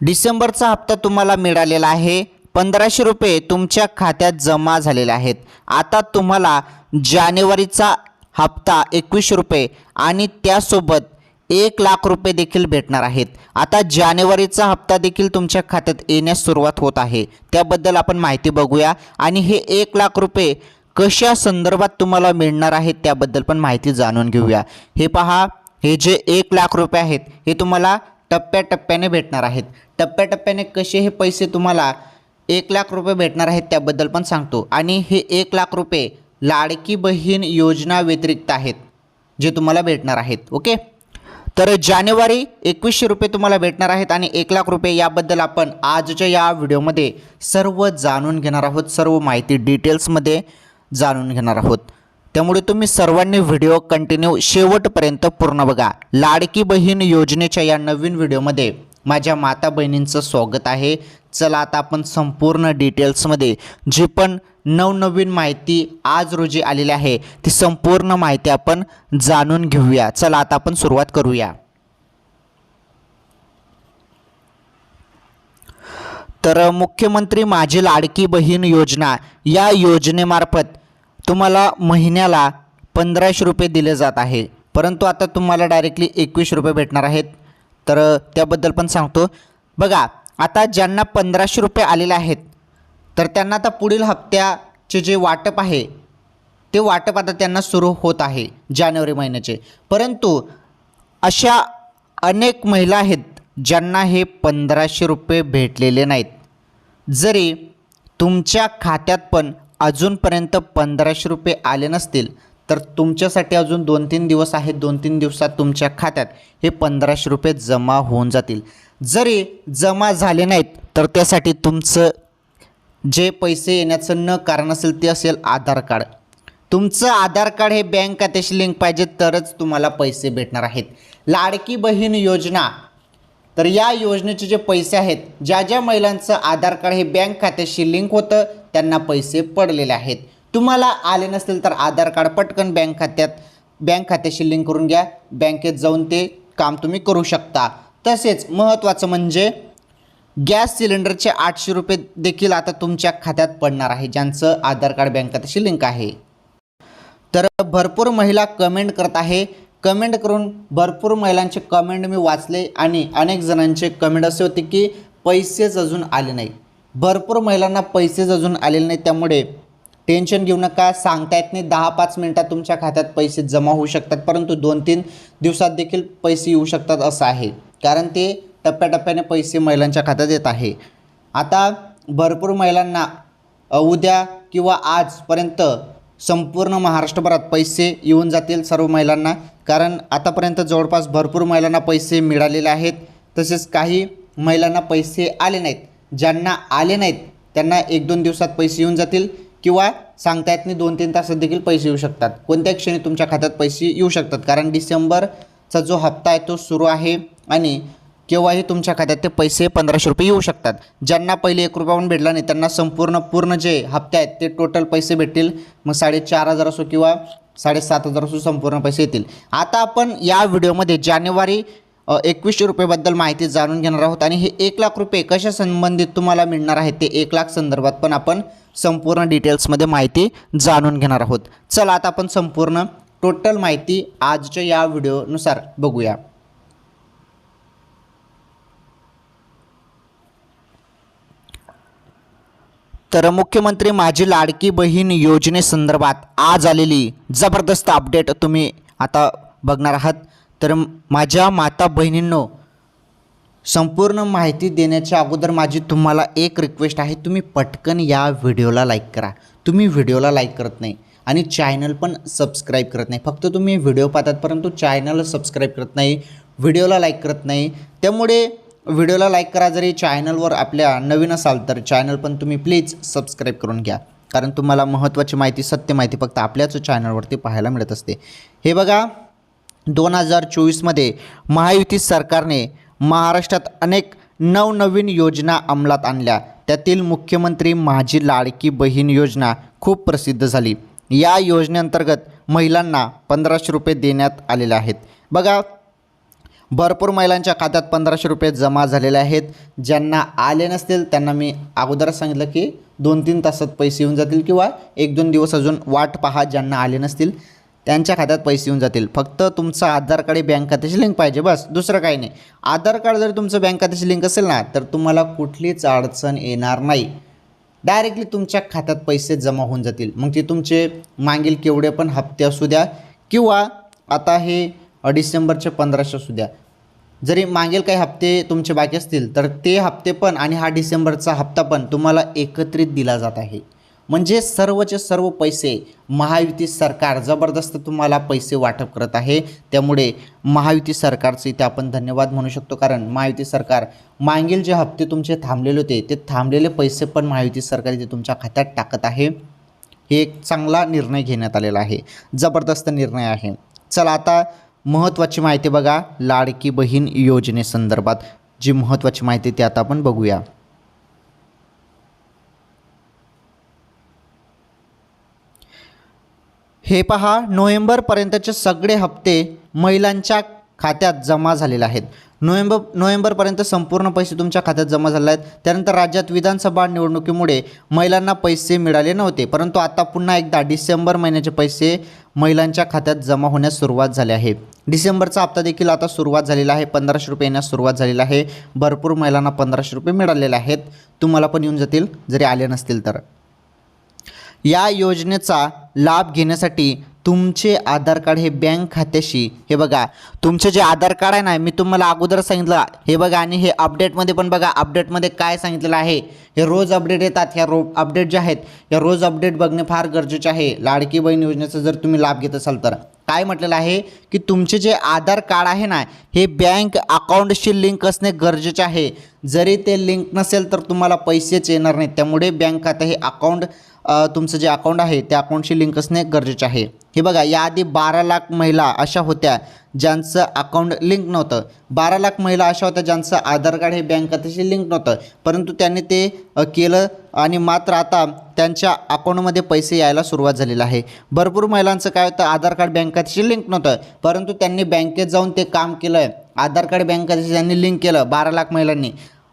डिसेंबरचा हप्ता तुम्हाला मिळालेला आहे. पंधराशे रुपये तुमच्या खात्यात जमा झालेले आहेत. आता तुम्हाला जानेवारीचा हप्ता एकवीसशे रुपये आणि त्यासोबत एक लाख रुपये देखील भेटणार आहेत. आता जानेवारीचा हप्ता देखील तुमच्या खात्यात येण्यास सुरुवात होत आहे. त्याबद्दल आपण माहिती बघूया. आणि हे एक लाख रुपये कशा संदर्भात तुम्हाला मिळणार आहेत त्याबद्दल पण माहिती जाणून घेऊया. हे पहा हे जे एक लाख रुपये आहेत हे तुम्हाला टप्प्याटप्प्याने भेटणार आहेत. टप्प्याटप्प्याने कसे हे पैसे तुम्हाला एक लाख रुपये भेटणार आहेत त्याबद्दल पण सांगतो. आणि हे एक लाख रुपये लाडकी बहीण योजना व्यतिरिक्त आहेत जे तुम्हाला भेटणार आहेत. ओके? तर जानेवारी एकवीसशे रुपये तुम्हाला भेटणार आहेत आणि एक लाख रुपये याबद्दल आपण आजच्या या व्हिडिओमध्ये सर्व जाणून घेणार आहोत सर्व माहिती डिटेल्समध्ये जाणून घेणार आहोत. त्यामुळे तुम्ही सर्वांनी व्हिडिओ कंटिन्यू शेवटपर्यंत पूर्ण बघा. लाडकी बहीण योजनेच्या या नवीन व्हिडिओमध्ये माझ्या माता बहिणींचं स्वागत आहे. चला आता आपण संपूर्ण डिटेल्समध्ये जी पण नवनवीन माहिती आज रोजी आलेली आहे ती संपूर्ण माहिती आपण जाणून घेऊया. चला आता आपण सुरुवात करूया. तर मुख्यमंत्री माझी लाडकी बहीण योजना या योजनेमार्फत तुम्हाला महिन्याला पंधराशे रुपये दिले जात आहे. परंतु आता तुम्हाला डायरेक्टली एकवीस रुपये भेटणार आहेत. तर त्याबद्दल पण सांगतो. बघा आता ज्यांना पंधराशे रुपये आलेले आहेत तर त्यांना आता पुढील हप्त्याचे जे वाटप आहे ते वाटप आता त्यांना सुरू होत आहे जानेवारी महिन्याचे. परंतु अशा अनेक महिला आहेत ज्यांना हे पंधराशे रुपये भेटलेले नाहीत. जरी तुमच्या खात्यात पण अजूनपर्यंत पंधराशे रुपये आले नसतील तर तुमच्यासाठी अजून दोन तीन दिवस आहेत. दोन तीन दिवसात तुमच्या खात्यात हे पंधराशे रुपये जमा होऊन जातील. जरी जमा झाले नाहीत तर त्यासाठी तुमचं जे पैसे येण्याचं न कारण असेल ते असेल आधार कार्ड. तुमचं आधार कार्ड हे बँक खात्याशी लिंक पाहिजे तरच तुम्हाला पैसे भेटणार आहेत. लाडकी बहीण योजना. तर या योजनेचे जे पैसे आहेत ज्या ज्या महिलांचं आधार कार्ड हे बँक खात्याशी लिंक होतं त्यांना पैसे पडलेले आहेत. तुम्हाला आले नसतील तर आधार कार्ड पटकन बँक खात्यात बँक खात्याशी लिंक करून घ्या. बँकेत जाऊन ते काम तुम्ही करू शकता. तसेच महत्त्वाचं म्हणजे गॅस सिलेंडरचे आठशे रुपये देखील आता तुमच्या खात्यात पडणार आहे ज्यांचं आधार कार्ड बँक खात्याशी लिंक आहे. तर भरपूर महिला कमेंट करत आहे. कमेंट करून भरपूर महिलांचे कमेंट मी वाचले आणि अनेक जणांचे कमेंट असे होते की पैसेच अजून आले नाही भरपूर महिलांना पैसेच अजून आलेले नाही त्यामुळे टेन्शन घेऊ नका. सांगता येत नाही. दहा पाच मिनटात तुमच्या खात्यात पैसे जमा होऊ शकतात परंतु दोन तीन दिवसात देखील पैसे येऊ शकतात असं आहे. कारण ते टप्प्याटप्प्याने पैसे महिलांच्या खात्यात येत आहे. आता भरपूर महिलांना उद्या किंवा आजपर्यंत संपूर्ण महाराष्ट्रभरात पैसे येऊन जातील सर्व महिलांना. कारण आतापर्यंत जवळपास भरपूर महिलांना पैसे मिळालेले आहेत. तसेच काही महिलांना पैसे आले नाहीत. ज्यांना आले नाहीत त्यांना एक दोन दिवसात पैसे येऊन जातील किंवा सांगता येत नाही दोन तीन तासात देखील पैसे येऊ शकतात. कोणत्या क्षणी तुमच्या खात्यात पैसे येऊ शकतात? कारण डिसेंबरचा जो हप्ता आहे तो सुरू आहे आणि केव्हाही तुमच्या खात्यात ते पैसे पंधराशे रुपये येऊ शकतात. ज्यांना पहिले एक रुपया पण भेटला नाही त्यांना संपूर्ण पूर्ण जे हप्ते आहेत ते टोटल पैसे भेटतील. मग साडेचार हजार असो किंवा साडेसात हजार असो संपूर्ण पैसे येतील. आता आपण या व्हिडिओमध्ये जानेवारी एकवीसशे रुपयेबद्दल माहिती जाणून घेणार आहोत. आणि हे एक लाख रुपये कशा संबंधित तुम्हाला मिळणार आहे ते एक लाख संदर्भात पण आपण संपूर्ण डिटेल्समध्ये माहिती जाणून घेणार आहोत. चला आता आपण संपूर्ण टोटल माहिती आजच्या या व्हिडिओनुसार बघूया. तर मुख्यमंत्री माझी लाडकी बहीण योजनेसंदर्भात आज आलेली जबरदस्त अपडेट तुम्ही आता बघणार आहात. तर माझ्या माता बहिणींनो संपूर्ण माहिती देण्याच्या अगोदर माझी तुम्हाला एक रिक्वेस्ट आहे. तुम्ही पटकन या व्हिडिओला लाईक करा. तुम्ही व्हिडिओला लाईक करत नाही आणि चॅनल पण सबस्क्राईब करत नाही. फक्त तुम्ही व्हिडिओ पाहतात परंतु चॅनल सबस्क्राईब करत नाही व्हिडिओला लाईक करत नाही. त्यामुळे व्हिडिओला लाईक करा. जरी चॅनलवर आपल्या नवीन असाल तर चॅनल पण तुम्ही प्लीज सबस्क्राईब करून घ्या. कारण तुम्हाला महत्त्वाची माहिती सत्य माहिती फक्त आपल्याच चॅनलवरती पाहायला मिळत असते. हे बघा दोन हजार चोवीसमध्ये महायुती सरकारने महाराष्ट्रात अनेक नवनवीन योजना अंमलात आणल्या. त्यातील मुख्यमंत्री माझी लाडकी बहीण योजना खूप प्रसिद्ध झाली. या योजनेअंतर्गत महिलांना पंधराशे रुपये देण्यात आलेले आहेत. बघा भरपूर महिलांच्या खात्यात पंधराशे रुपये जमा झालेले आहेत. ज्यांना आले नसतील त्यांना मी अगोदर सांगितलं की दोन तीन तासात पैसे येऊन जातील किंवा एक दोन दिवस अजून वाट पहा ज्यांना आले नसतील. त्यांच्या खात्यात पैसे येऊन जातील. फक्त तुमचं आधार कार्ड हे बँक खात्याची लिंक पाहिजे बस. दुसरं काही नाही. आधार कार्ड जर तुमचं बँक खात्याची लिंक असेल ना तर तुम्हाला कुठलीच अडचण येणार नाही. डायरेक्टली तुमच्या खात्यात पैसे जमा होऊन जातील. मग ते तुमचे मागील केवढे पण हप्ते असू द्या किंवा आता हे डिसेंबरचे पंधराशे असू द्या. जरी मागील काही हप्ते तुमचे बाकी असतील तर ते हप्ते पण आणि हा डिसेंबरचा हप्ता पण तुम्हाला एकत्रित दिला जात आहे. म्हणजे सर्वचे सर्व पैसे महायुती सरकार जबरदस्त तुम्हाला पैसे वाटप करत आहे. त्यामुळे महायुती सरकारचे इथे आपण धन्यवाद म्हणू शकतो. कारण महायुती सरकार मागील जे हप्ते तुमचे थांबलेले होते ते थांबलेले पैसे पण महायुती सरकार इथे तुमच्या खात्यात टाकत आहे. हे एक चांगला निर्णय घेण्यात आलेला आहे. जबरदस्त निर्णय आहे. चला आता महत्त्वाची माहिती बघा. लाडकी बहीण योजनेसंदर्भात जी महत्त्वाची माहिती ती आता आपण बघूया. हे पहा नोव्हेंबरपर्यंतचे सगळे हप्ते महिलांच्या खात्यात जमा झालेले आहेत. नोव्हेंबर नोव्हेंबरपर्यंत संपूर्ण पैसे तुमच्या खात्यात जमा झाले आहेत. त्यानंतर राज्यात विधानसभा निवडणुकीमुळे महिलांना पैसे मिळाले नव्हते परंतु आता पुन्हा एकदा डिसेंबर महिन्याचे पैसे महिलांच्या खात्यात जमा होण्यास सुरुवात झाली आहे. डिसेंबरचा हप्ता देखील आता सुरुवात झालेला आहे. पंधराशे रुपये येण्यास सुरुवात झालेला आहे. भरपूर महिलांना पंधराशे रुपये मिळालेले आहेत. तुम्हाला पण येऊन जातील जरी आले नसतील तर. या योजनेचा लाभ घेण्यासाठी तुमचे आधार कार्ड हे बँक खात्याशी हे बघा. तुमचे जे आधार कार्ड आहे ना मी तुम्हाला अगोदर सांगितलं हे बघा आणि हे अपडेटमध्ये पण बघा अपडेटमध्ये काय सांगितलेलं आहे. हे रोज अपडेट येतात ह्या रो अपडेट जे आहेत या रोज अपडेट बघणे फार गरजेचे आहे. लाडकी बहीण योजनेचा जर तुम्ही लाभ घेत असाल तर. काय म्हटलेलं आहे? की तुमचे जे आधार कार्ड आहे ना हे बँक अकाउंटशी लिंक असणे गरजेचे आहे. जरी ते लिंक नसेल तर तुम्हाला पैसेच येणार नाहीत. त्यामुळे बँक खातं हे अकाउंट तुमचं जे अकाउंट आहे त्या अकाउंटशी लिंक असणे गरजेचे आहे. हे बघा याआधी बारा लाख महिला अशा होत्या ज्यांचं अकाउंट लिंक नव्हतं. बारा लाख महिला अशा होत्या ज्यांचं आधार कार्ड हे बँक खात्याशी लिंक नव्हतं. परंतु त्यांनी ते केलं आणि मात्र आता त्यांच्या अकाउंटमध्ये पैसे यायला सुरुवात झालेली आहे. भरपूर महिलांचं काय होतं आधार कार्ड बँक खात्याशी लिंक नव्हतं. परंतु त्यांनी बँकेत जाऊन ते काम केलं आधार कार्ड बँक खात्याशी त्यांनी लिंक केलं बारा लाख महिलांनी.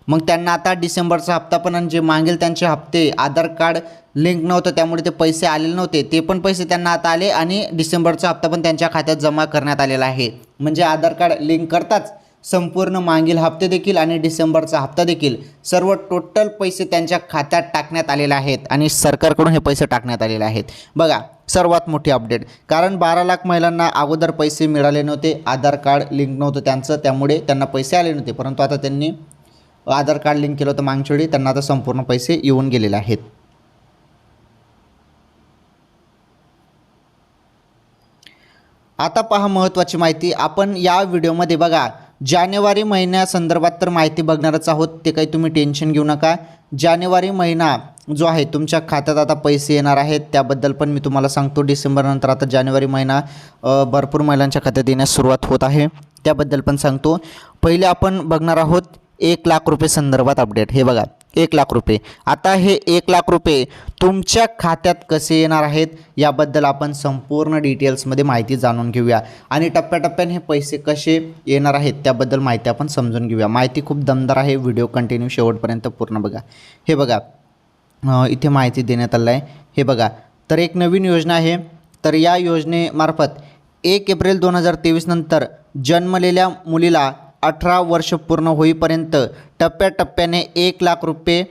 मग त्यांना आता डिसेंबरचा हप्ता पण आणि जे मागील त्यांचे हप्ते आधार कार्ड लिंक नव्हतं त्यामुळे ते पैसे आलेले नव्हते. ते पण पैसे त्यांना आता आले आणि डिसेंबरचा हप्ता पण त्यांच्या खात्यात जमा करण्यात आलेला आहे. म्हणजे आधार कार्ड लिंक करताच संपूर्ण मागील हप्ते देखील आणि डिसेंबरचा हप्ता देखील सर्व टोटल पैसे त्यांच्या खात्यात टाकण्यात आलेले आहेत आणि सरकारकडून हे पैसे टाकण्यात आलेले आहेत. बघा सर्वात मोठी अपडेट. कारण बारा लाख महिलांना अगोदर पैसे मिळाले नव्हते आधार कार्ड लिंक नव्हतं त्यांचं त्यामुळे त्यांना पैसे आले नव्हते. परंतु आता त्यांनी आधार कार्ड लिंक केलं होतं मागच्यावेळी त्यांना आता संपूर्ण पैसे येऊन गेलेले आहेत. आता पहा महत्त्वाची माहिती. आपण या व्हिडिओमध्ये बघा जानेवारी महिन्यासंदर्भात तर माहिती बघणारच आहोत ते काही तुम्ही टेन्शन घेऊ नका. जानेवारी महिना जो आहे तुमच्या खात्यात आता पैसे येणार आहेत त्याबद्दल पण मी तुम्हाला सांगतो. डिसेंबरनंतर आता जानेवारी महिना भरपूर महिलांच्या खात्यात येण्यास सुरुवात होत आहे. त्याबद्दल पण सांगतो. पहिले आपण बघणार आहोत एक लाख रुपये संदर्भात अपडेट हे बघा एक लाख रुपये. आता हे एक लाख रुपये तुमच्या खात्यात कसे येणार आहेत याबद्दल आपण संपूर्ण डिटेल्समध्ये माहिती जाणून घेऊया. आणि टप्प्याटप्प्याने हे पैसे कसे येणार आहेत त्याबद्दल माहिती आपण समजून घेऊया. माहिती खूप दमदार आहे व्हिडिओ कंटिन्यू शेवटपर्यंत पूर्ण बघा. हे बघा इथे माहिती देण्यात आलं आहे. हे बघा तर एक नवीन योजना आहे. तर या योजनेमार्फत एक एप्रिल दोन हजार तेवीसनंतर जन्मलेल्या मुलीला अठरा वर्ष पूर्ण होईपर्यंत टप्प्याटप्प्याने एक लाख रुपये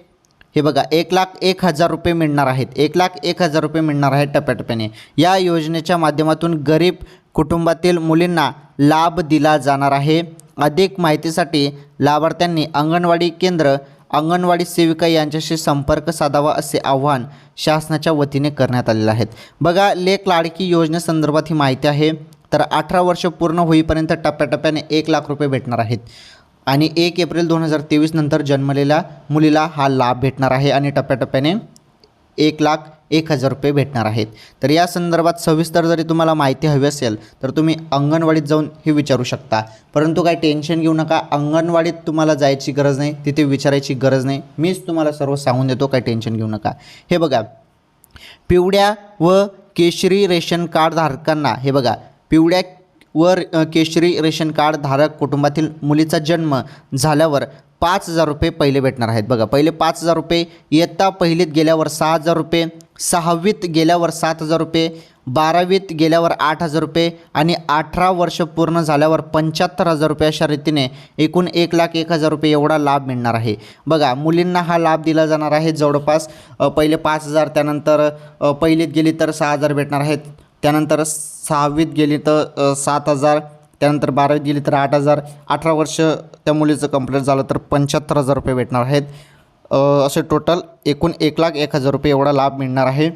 हे बघा एक लाख एक हजार रुपये मिळणार आहेत. एक लाख एक हजार रुपये मिळणार आहेत टप्प्याटप्प्याने. या योजनेच्या माध्यमातून गरीब कुटुंबातील मुलींना लाभ दिला जाणार आहे. अधिक माहितीसाठी लाभार्थ्यांनी अंगणवाडी केंद्र अंगणवाडी सेविका यांच्याशी संपर्क साधावा असे आवाहन शासनाच्या वतीने करण्यात आलेलं आहे. बघा लेख लाडकी योजनेसंदर्भात ही माहिती आहे. तर अठरा वर्ष पूर्ण होईपर्यंत टप्प्याटप्प्याने एक लाख रुपये भेटणार आहेत. आणि एक एप्रिल दोन हजार तेवीस नंतर जन्मलेल्या मुलीला हा लाभ भेटणार आहे आणि टप्प्याटप्प्याने एक लाख एक हजार रुपये भेटणार आहेत. तर या संदर्भात सविस्तर जरी तुम्हाला माहिती हवी असेल तर तुम्ही अंगणवाडीत जाऊन हे विचारू शकता. परंतु काय टेन्शन घेऊ नका अंगणवाडीत तुम्हाला जायची गरज नाही तिथे विचारायची गरज नाही. मीच तुम्हाला सर्व सांगून देतो काय टेन्शन घेऊ नका. हे बघा पिवळ्या व केशरी रेशन कार्ड धारकांना हे बघा पिवळ्या वर केशरी रेशन कार्ड धारक कुटुंबातील मुलीचा जन्म झाल्यावर पाच हजार रुपये पहिले भेटणार आहेत. बघा पहिले पाच हजार रुपये इयत्ता पहिलीत गेल्यावर सहा हजार रुपये सहावीत गेल्यावर सात हजार रुपये बारावीत गेल्यावर आठ हजार रुपये आणि अठरा वर्ष पूर्ण झाल्यावर पंच्याहत्तर हजार रुपये अशा रीतीने एकूण एक लाख एक हजार रुपये एवढा लाभ मिळणार आहे. बघा मुलींना हा लाभ दिला जाणार आहे. जवळपास पहिले पाच हजार त्यानंतर पहिलीत गेली तर सहा हजार भेटणार आहेत. त्यानंतर सहावीत गेली तर सात हजार त्यानंतर बारावीत गेली तर आठ हजार. अठरा वर्ष त्या मुलीचं कंप्लीट झालं तर पंच्याहत्तर हजार रुपये भेटणार आहेत. असे टोटल एकूण एक लाख एक हजार रुपये एवढा लाभ मिळणार आहे.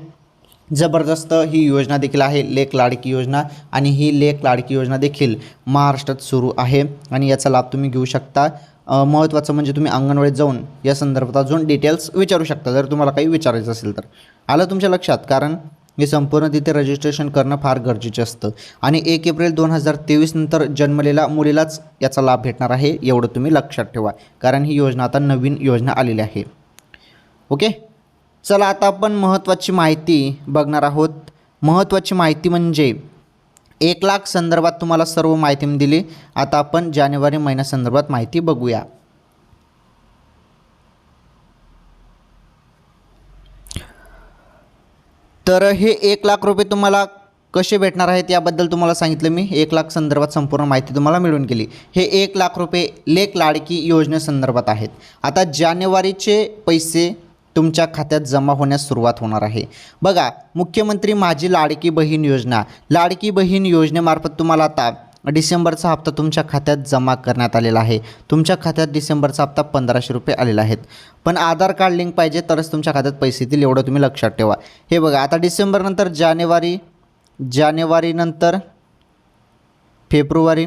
जबरदस्त ही योजना देखील आहे लेख लाडकी योजना आणि ही लेख लाडकी योजना देखील महाराष्ट्रात सुरू आहे आणि याचा लाभ तुम्ही घेऊ शकता. महत्त्वाचं म्हणजे तुम्ही अंगणवाडीत जाऊन या संदर्भात अजून डिटेल्स विचारू शकता. जर तुम्हाला काही विचारायचं असेल तर. आलं तुमच्या लक्षात? कारण हे संपूर्ण तिथे रजिस्ट्रेशन करणं फार गरजेचं असतं. आणि एक एप्रिल दोन हजार तेवीस नंतर जन्मलेल्या मुलीलाच याचा लाभ भेटणार आहे एवढं तुम्ही लक्षात ठेवा. कारण ही योजना आता नवीन योजना आलेली आहे. ओके? चला आता आपण महत्त्वाची माहिती बघणार आहोत. महत्त्वाची माहिती म्हणजे एक लाख संदर्भात तुम्हाला सर्व माहिती मी दिली. आता आपण जानेवारी महिन्यासंदर्भात माहिती बघूया. तर हे एक लाख रुपये तुम्हाला कसे भेटणार आहेत याबद्दल तुम्हाला सांगितलं मी. एक लाख संदर्भात संपूर्ण माहिती तुम्हाला मिळून गेली. हे एक लाख रुपये लेख लाडकी योजनेसंदर्भात आहेत. आता जानेवारीचे पैसे तुमच्या खात्यात जमा होण्यास सुरुवात होणार आहे. बघा मुख्यमंत्री माझी लाडकी बहीण योजना. लाडकी बहीण योजनेमार्फत तुम्हाला आता डिसेंबरचा हप्ता तुमच्या खात्यात जमा करण्यात आलेला आहे. तुमच्या खात्यात डिसेंबरचा हप्ता पंधराशे रुपये आलेला आहेत. पण आधार कार्ड लिंक पाहिजे तरच तुमच्या खात्यात पैसे येतील एवढं तुम्ही लक्षात ठेवा. हे बघा आता डिसेंबरनंतर जानेवारी जानेवारीनंतर फेब्रुवारी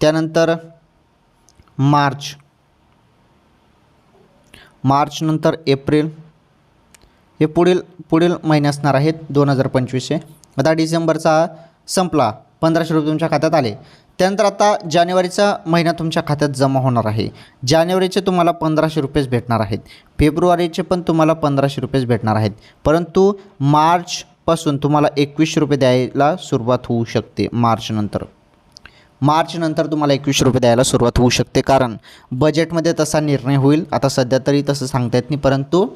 त्यानंतर मार्च मार्चनंतर एप्रिल हे पुढील पुढील महिने असणार आहेत दोन हजार पंचवीसशे आता डिसेंबरचा संपला. पंधराशे रुपये तुमच्या खात्यात आले. त्यानंतर आता जानेवारीचा महिना तुमच्या खात्यात जमा होणार आहे. जानेवारीचे तुम्हाला पंधराशे रुपयेच भेटणार आहेत. फेब्रुवारीचे पण तुम्हाला पंधराशे रुपयेच भेटणार आहेत. परंतु मार्चपासून तुम्हाला एकवीसशे रुपये द्यायला सुरुवात होऊ शकते मार्चनंतर. मार्चनंतर तुम्हाला एकवीसशे रुपये द्यायला सुरुवात होऊ शकते कारण बजेटमध्ये तसा निर्णय होईल. आता सध्या तरी तसं सांगता येत नाही परंतु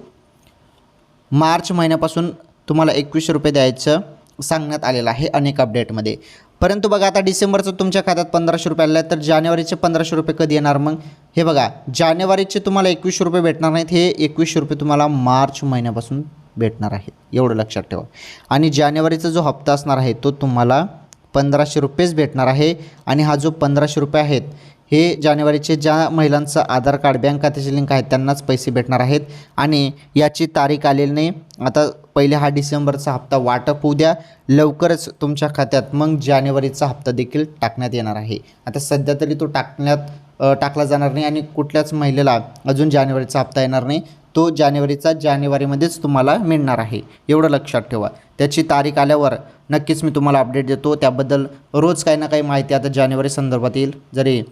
मार्च महिन्यापासून तुम्हाला एकवीसशे रुपये द्यायचं सांगण्यात आलेलं आहे अनेक अपडेटमध्ये. परंतु बघा आता डिसेंबरचं तुमच्या खात्यात पंधराशे रुपये आलं आहे तर जानेवारीचे पंधराशे रुपये कधी येणार मग? हे बघा जानेवारीचे तुम्हाला एकवीसशे रुपये भेटणार नाहीत हे एकवीसशे रुपये तुम्हाला मार्च महिन्यापासून भेटणार आहेत. एवढं लक्षात ठेवा. आणि जानेवारीचा जो हप्ता असणार आहे तो तुम्हाला पंधराशे रुपयेच भेटणार आहे. आणि हा जो पंधराशे रुपये आहेत हे जानेवारीचे ज्या महिलांचं आधार कार्ड बँक खात्याचे लिंक आहेत त्यांनाच पैसे भेटणार आहेत. आणि याची तारीख आलेली नाही. आता पहिले हा डिसेंबरचा हप्ता वाटप होऊ द्या. लवकरच तुमच्या खात्यात मग जानेवारीचा हप्ता देखील टाकण्यात येणार आहे. आता सध्या तरी तो टाकण्यात टाकला जाणार नाही आणि कुठल्याच महिलेला अजून जानेवारीचा हप्ता येणार नाही. तो जानेवारीचा जानेवारीमध्येच तुम्हाला मिळणार आहे. एवढं लक्षात ठेवा. त्याची तारीख आल्यावर नक्कीच मी तुम्हाला अपडेट देतो. त्याबद्दल रोज काही ना काही माहिती आता जानेवारी संदर्भात येईल. जरी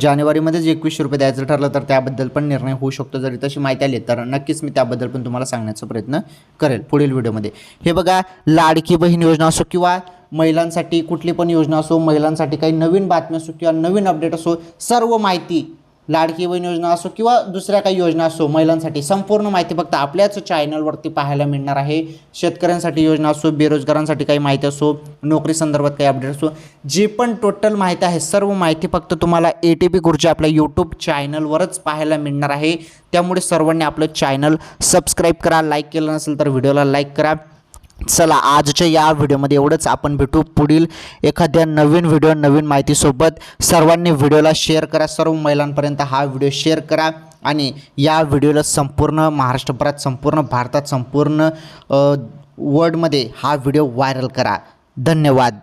जानेवारीमध्येच एकवीसशे रुपये द्यायचं ठरलं तर त्याबद्दल पण निर्णय होऊ शकतो. जरी तशी माहिती आली तर नक्कीच मी त्याबद्दल पण तुम्हाला सांगण्याचा प्रयत्न करेल पुढील व्हिडिओमध्ये. हे बघा लाडकी बहीण योजना असो किंवा महिलांसाठी कुठली पण योजना असो महिलांसाठी काही नवीन बातम्या असो किंवा नवीन अपडेट असो सर्व माहिती लाडकी बहीण योजना असो किंवा दुसऱ्या काही योजना असो महिलांसाठी संपूर्ण माहिती फक्त आपल्याच चॅनलवरती पाहायला मिळणार आहे. शेतकऱ्यांसाठी योजना असो बेरोजगारांसाठी काही माहिती असो नोकरी संदर्भात काही अपडेट असो जी पण टोटल माहिती आहे सर्व माहिती फक्त तुम्हाला ए टी पी गुरुजी आपल्या यूट्यूब चॅनलवरच पाहायला मिळणार आहे. त्यामुळे सर्वांनी आपलं चॅनल सबस्क्राईब करा लाईक केलं नसेल तर व्हिडिओला लाईक करा. चला आजच्या या व्हिडिओमध्ये एवढंच. आपण भेटू पुढील एखाद्या नवीन व्हिडिओ नवीन माहितीसोबत. सर्वांनी व्हिडिओला शेअर करा. सर्व महिलांपर्यंत हा व्हिडिओ शेअर करा. आणि या व्हिडिओला संपूर्ण महाराष्ट्रभरात संपूर्ण भारतात संपूर्ण वर्ल्डमध्ये हा व्हिडिओ व्हायरल करा. धन्यवाद.